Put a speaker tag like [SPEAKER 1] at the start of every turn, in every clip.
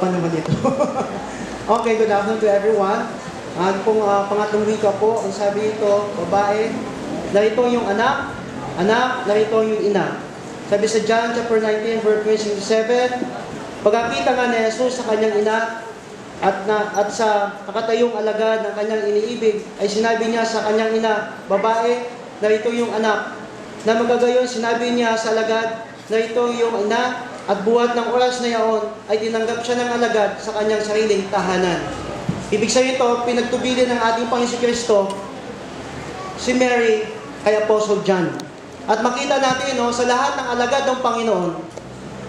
[SPEAKER 1] Naman ito. okay, good afternoon to everyone. At pong ah, pangatlong wika po, ang sabi ito, babae, narito yung anak, anak, narito yung ina. Sabi sa John chapter 19, verse 27, pagkakita nga ni Jesus sa kanyang ina, at, na, at sa kakatayong alagad ng kanyang iniibig, ay sinabi niya sa kanyang ina, babae, narito yung anak. Na magagayon, sinabi niya sa alagad, narito yung ina, at buhat ng oras na yaon, ay tinanggap siya ng alagad sa kanyang sariling tahanan. Ibig sabihin ito, pinagtubilin ng ating Panginoon Kristo, si Mary kay Apostle John. At makita natin no, sa lahat ng alagad ng Panginoon,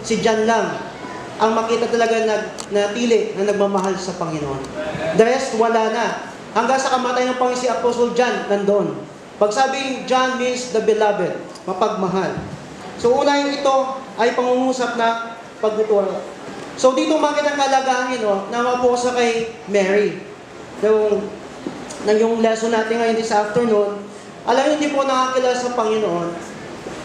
[SPEAKER 1] si John lang ang makita talaga nag natili na nagmamahal sa Panginoon. The rest, wala na. Hanggang sa kamatay ng Panginoon si Apostle John, nandoon. Pag sabing John means the beloved, mapagmahal. So unahin ito ay pangungusap na pagtuturo. So dito makita ang kalagahan no, na mapokus na kay Mary. Yung, nang yung lesson natin ngayon this afternoon, alam niyo, hindi po nakakilala sa Panginoon.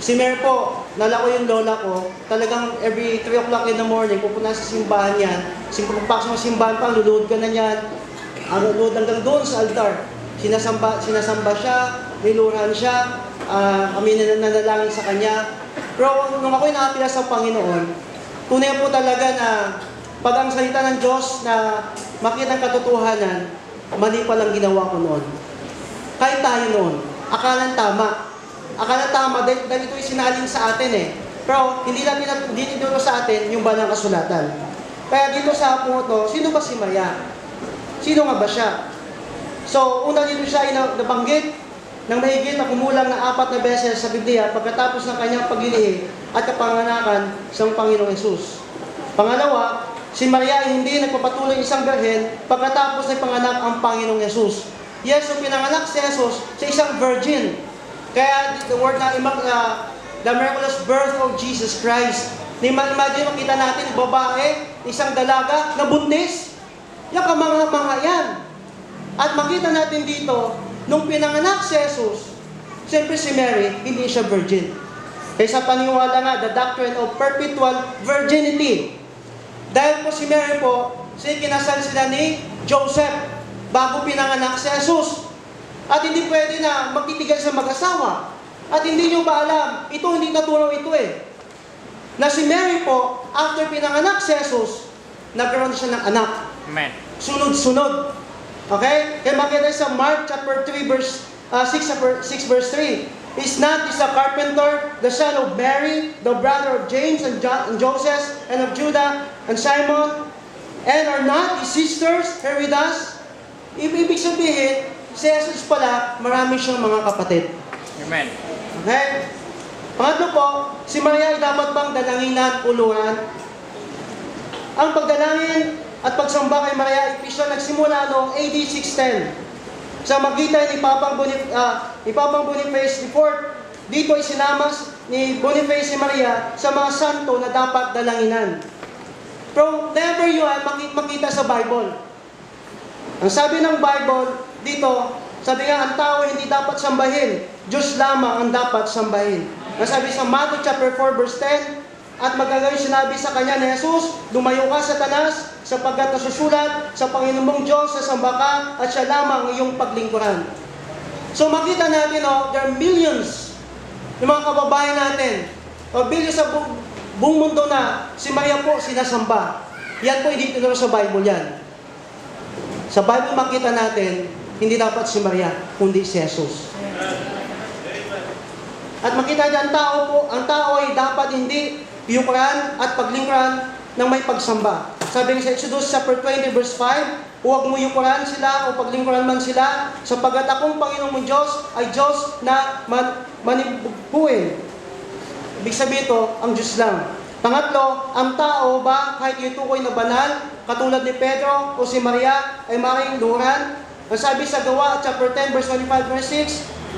[SPEAKER 1] Si Mary po, nala ko yung lola ko, talagang every 3 o'clock in the morning, pupunta sa simbahan yan. Pagpasok sa simbahan pa, luluhod ka na yan. Ang luluhod hanggang doon sa altar. Sinasamba, sinasamba siya, niluran siya, ah, kami na nanalangin sa kanya. Pero nung ako'y nakakilala sa Panginoon, tunay po talaga na pag ang salita ng Diyos na makita ang katotohanan, mali pa lang ginawa ko noon. Kahit tayo noon, akalan tama. Akalan tama dahil, dahil ito'y sinalin sa atin eh. Pero hindi natin hindi dito sa atin yung banang kasulatan. Kaya dito sa ito, sino ba si Maria? Sino nga ba siya? So, una dito siya ay na- nabanggit ng mahigit na kumulang na apat na beses sa Biblia pagkatapos ng kanyang paglilihi at kapanganakan sa Panginoong Yesus. Pangalawa, si Maria ay hindi nagpapatuloy isang berhen pagkatapos ng panganak ang Panginoong Yesus. Yes, pinanganak si Jesus sa isang virgin. Kaya the word na uh, the miraculous birth of Jesus Christ. Ni imagine makita natin babae, isang dalaga na buntis. Yan kamangha-mangha yan. At makita natin dito, nung pinanganak si Jesus, siyempre si Mary, hindi siya virgin. Kaysa paniwala nga, the doctrine of perpetual virginity. Dahil po si Mary po, si kinasal sila ni Joseph bago pinanganak si Jesus. At hindi pwede na magtitigan sa mag-asawa. At hindi nyo ba alam, ito hindi natulong ito eh. Na si Mary po, after pinanganak si Jesus, nagkaroon siya ng anak.
[SPEAKER 2] Amen.
[SPEAKER 1] Sunod-sunod. Okay? Kaya makita sa Mark chapter 3 verse uh, 6, chapter 6 verse 3. Is not this a carpenter, the son of Mary, the brother of James and, jo- and Joseph, and of Judah and Simon? And are not his sisters here with us? Ibig sabihin, si Jesus pala, marami siyang mga kapatid.
[SPEAKER 2] Amen.
[SPEAKER 1] Okay? Pangatlo po, si Maria ay dapat bang dalanginan, puluhan? Ang pagdalangin at pagsamba kay Maria ay Kristo nagsimula noong AD 610 sa magitan ni Papang, Bonif ah, ni Papang Boniface IV. Dito ay sinamas ni Boniface si Maria sa mga santo na dapat dalanginan. Pero never yun maki- makita sa Bible. Ang sabi ng Bible dito, sabi nga, ang tao hindi dapat sambahin. Diyos lamang ang dapat sambahin. Ang sabi sa Matthew chapter 4 verse 10, at magagawin sinabi sa kanya ni Jesus, lumayo ka sa tanas, sapagkat nasusulat sa Panginoon mong Diyos sa samba ka, at siya lamang ang iyong paglingkuran. So makita natin, oh, there are millions ng mga kababayan natin, o billions sa bu- buong mundo na si Maria po sinasamba. Yan po hindi tinuro sa Bible yan. Sa Bible makita natin, hindi dapat si Maria, kundi si Jesus. At makita niya ang tao po, ang tao ay dapat hindi yukuran at paglingkuran ng may pagsamba. Sabi sa Exodus chapter 20 verse 5, huwag mo yukuran sila o paglingkuran man sila, sapagkat akong Panginoong mong Diyos ay Diyos na man, manibugpuin. Ibig sabihin ito, ang Diyos lang. Pangatlo, ang tao ba kahit itukoy na banal, katulad ni Pedro o si Maria, ay maring luran? Ang sabi sa gawa, chapter 10, verse 25, verse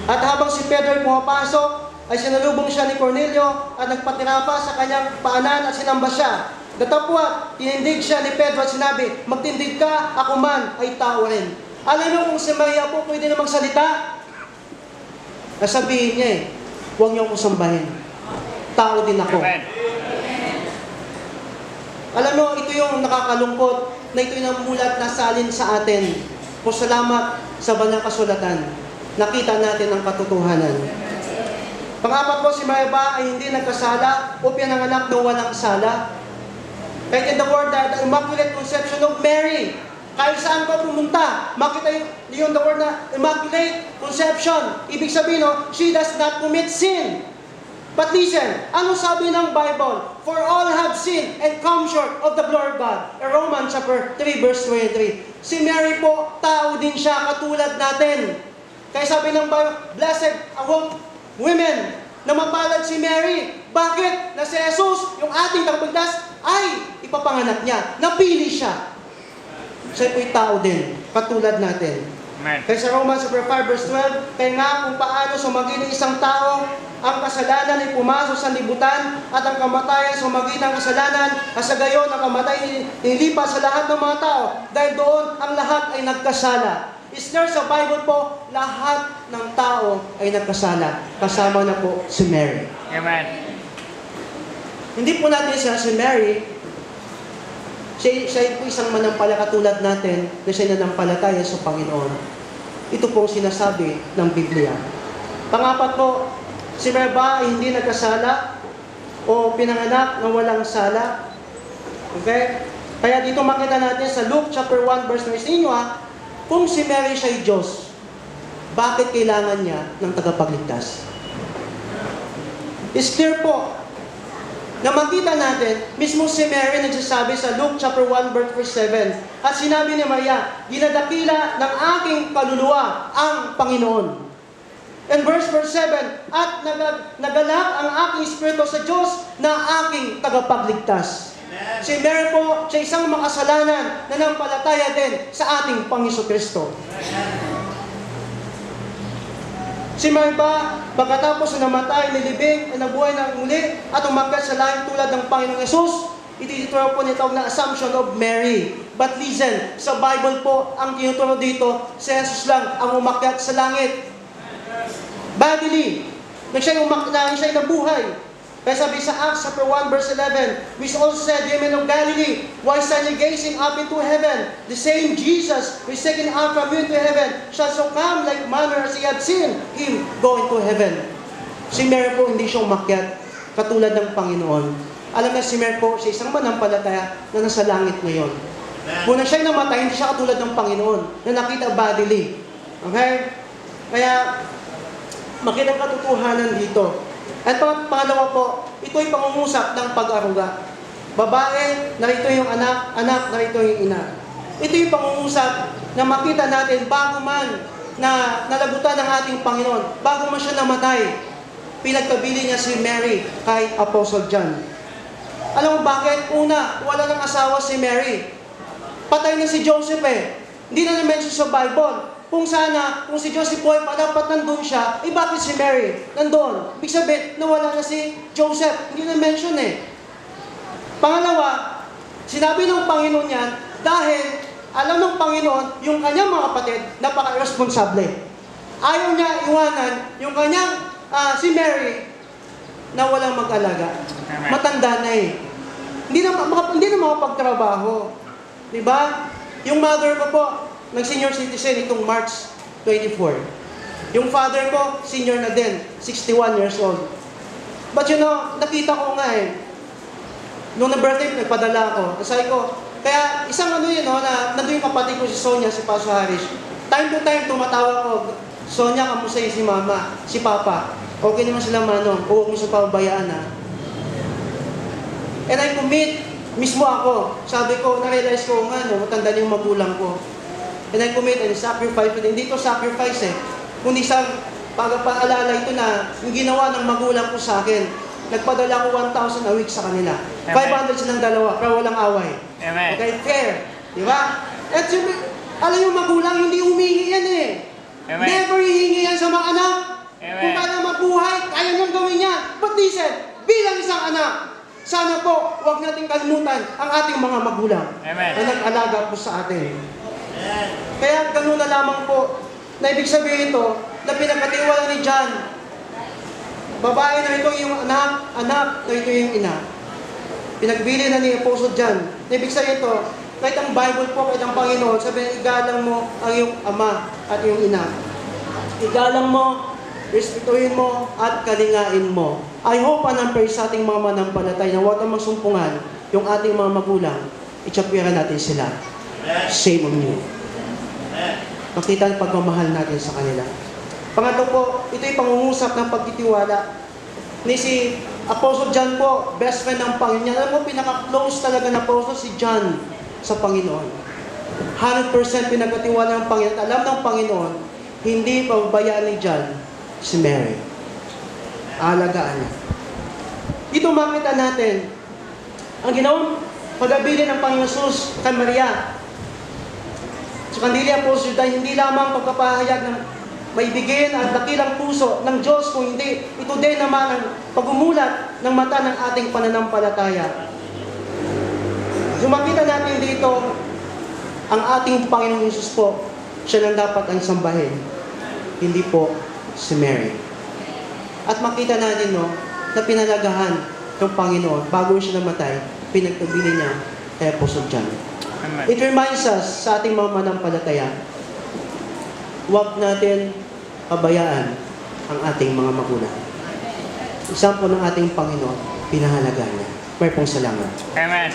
[SPEAKER 1] 6, At habang si Pedro ay pumapasok, ay sinalubong siya ni Cornelio at nagpatirapa sa kanyang paanan at sinamba siya. Datapwat, tinindig siya ni Pedro at sinabi, Magtindig ka, ako man ay tao rin. Alam mo kung si Maria po pwede na magsalita? Nasabihin niya eh, huwag niyo akong sambahin. Tao din ako.
[SPEAKER 2] Amen.
[SPEAKER 1] Alam mo, ito yung nakakalungkot na ito yung namulat na salin sa atin. Po salamat sa banal kasulatan. Nakita natin ang katotohanan. Pangapat po, si Mayaba ay hindi nagkasala o pinanganak ng walang sala. Kahit in the word that the Immaculate Conception of Mary, kahit saan ka pumunta, makita yung, yung the word na Immaculate Conception. Ibig sabihin, no, she does not commit sin. But listen, ano sabi ng Bible? For all have sinned and come short of the glory of God. Romans chapter 3 verse 23. Si Mary po, tao din siya katulad natin. Kaya sabi ng Bible, Blessed among women na mapalad si Mary. Bakit? Na si Jesus, yung ating tagapagdas, ay ipapanganak niya. Napili siya. Siya po'y tao din, katulad natin.
[SPEAKER 2] Amen.
[SPEAKER 1] Kaya sa Romans chapter 5 verse 12, kaya nga kung paano sumagi ng isang tao, ang kasalanan ay pumasok sa libutan at ang kamatayan sumagi ng kasalanan at sa gayon ang kamatayan nilipas sa lahat ng mga tao dahil doon ang lahat ay nagkasala. Isner sa Bible po, lahat ng tao ay nagkasala. Kasama na po si Mary.
[SPEAKER 2] Amen.
[SPEAKER 1] Hindi po natin siya si Mary, siya, siya po isang manampala katulad natin na siya nanampalataya sa Panginoon. Ito po ang sinasabi ng Biblia. Pangapat po, si Reba ay hindi nagkasala o pinanganak ng walang sala. Okay? Kaya dito makita natin sa Luke chapter 1 verse 9 ninyo ha, kung si Mary siya ay Diyos, bakit kailangan niya ng tagapagligtas? It's clear po na makita natin, mismo si Mary nagsasabi sa Luke chapter 1 verse 7, at sinabi ni Maria, ginadakila ng aking kaluluwa ang Panginoon. And verse verse 7, at nag- nagalak ang aking espiritu sa Diyos na aking tagapagligtas. Si Mary po, siya isang makasalanan na nampalataya din sa ating Panginoon Kristo. Si Marba, pagkatapos na namatay, nilibing, ay nabuhay na muli, at umakyat sa langit tulad ng Panginoong Yesus, itituro po nito na assumption of Mary. But listen, sa Bible po, ang tinuturo dito, si Jesus lang ang umakyat sa langit. Bodily. Nang siya umakyat, nang siya nabuhay. Kaya sabi sa Acts chapter 1 verse 11, which also said, Ye men of Galilee, why stand ye gazing up into heaven? The same Jesus, which taken up from you into heaven, shall so come like manner as ye have seen him go into heaven. Si Mary po hindi siya umakyat, katulad ng Panginoon. Alam na si Mary po, siya isang manampalataya na nasa langit ngayon. Muna siya namatay, hindi siya katulad ng Panginoon, na nakita bodily. Okay? Kaya, makita katotohanan dito. At pang- pangalawa po, ito ay pangungusap ng pag-aruga. Babae, narito yung anak, anak, narito yung ina. Ito yung pangungusap na makita natin bago man na nalagutan ng ating Panginoon, bago man siya namatay, pinagkabili niya si Mary kay Apostle John. Alam mo bakit? Una, wala ng asawa si Mary. Patay na si Joseph eh. Hindi na na-mention sa Bible. Kung sana, kung si Joseph Boy pa dapat nandun siya, eh bakit si Mary nandun? Ibig sabihin, nawala na si Joseph. Hindi na-mention eh. Pangalawa, sinabi ng Panginoon yan dahil alam ng Panginoon yung kanyang mga kapatid napaka-irresponsable. Ayaw niya iwanan yung kanyang ah, si Mary na walang mag-alaga. Matanda na eh. Hindi na, maka, hindi na makapagtrabaho. Di ba? Yung mother ko po, nag-senior citizen itong March 24. Yung father ko, senior na din, 61 years old. But you know, nakita ko nga eh, Nung na-birthday, nagpadala ako. Sabi ko, kaya isang ano yun, no, na nandun yung kapatid ko si Sonia, si Paso Harris. Time to time, tumatawa ko, Sonia, kamusta si mama, si papa? Okay naman sila manong, huwag mo siya pababayaan ha. And I commit, mismo ako, sabi ko, na-realize ko nga, no, matanda na yung magulang ko. And I commit and sacrifice din. Hindi to sacrifice eh. Kundi sa pagpaalala ito na yung ginawa ng magulang ko sa akin. Nagpadala ko 1,000 a week sa kanila.
[SPEAKER 2] Amen.
[SPEAKER 1] 500 silang dalawa, pero walang away.
[SPEAKER 2] Amen.
[SPEAKER 1] Okay, fair. Di ba? At siyempre, alam yung magulang, hindi humingi yan eh.
[SPEAKER 2] Amen.
[SPEAKER 1] Never hihingi yan sa mga anak.
[SPEAKER 2] Amen.
[SPEAKER 1] Kung kaya mabuhay, kaya niyang gawin yan. But listen, bilang isang anak, sana po, huwag nating kalimutan ang ating mga magulang
[SPEAKER 2] Amen.
[SPEAKER 1] na nag-alaga po sa atin. Kaya ganun na lamang po, na ibig sabihin ito, na pinagkatiwala ni John, babae na ito yung anak, anak na ito yung ina. Pinagbili na ni Apostle John. Ibig sabihin ito, kahit ang Bible po, kahit ang Panginoon, sabi niya, igalang mo ang iyong ama at iyong ina. Igalang mo, respetuhin mo, at kalingain mo. I hope and pray sa ating mga manampalatay na huwag kang masumpungan yung ating mga magulang. Itsapira natin sila. Shame on you. Makita ang pagmamahal natin sa kanila. Pangatlo po, ito'y pangungusap ng pagtitiwala. Ni si Apostle John po, best friend ng Panginoon. Alam mo, pinaka-close talaga na apostle si John sa Panginoon. 100% pinagkatiwala ng Panginoon. Alam ng Panginoon, hindi pababayaan ni John si Mary. Alagaan niya. Dito makita natin ang ginawang pag-abili ng Panginoon kay Maria. Sa kandili Apostol dahil hindi lamang pagkapahayag ng maibigin ang dakilang puso ng Diyos kung hindi. Ito din naman ang pagumulat ng mata ng ating pananampalataya. Makita natin dito, ang ating Panginoong Yesus po, siya lang dapat ang sambahin. Hindi po si Mary. At makita natin no, na pinalagahan ng Panginoon bago siya namatay, pinagpabili niya kay Apostle John.
[SPEAKER 2] Amen.
[SPEAKER 1] It reminds us sa ating mga manampalataya, huwag natin pabayaan ang ating mga magulang. Isang po ng ating Panginoon, pinahalaga niya. May pong salamat.
[SPEAKER 2] Amen.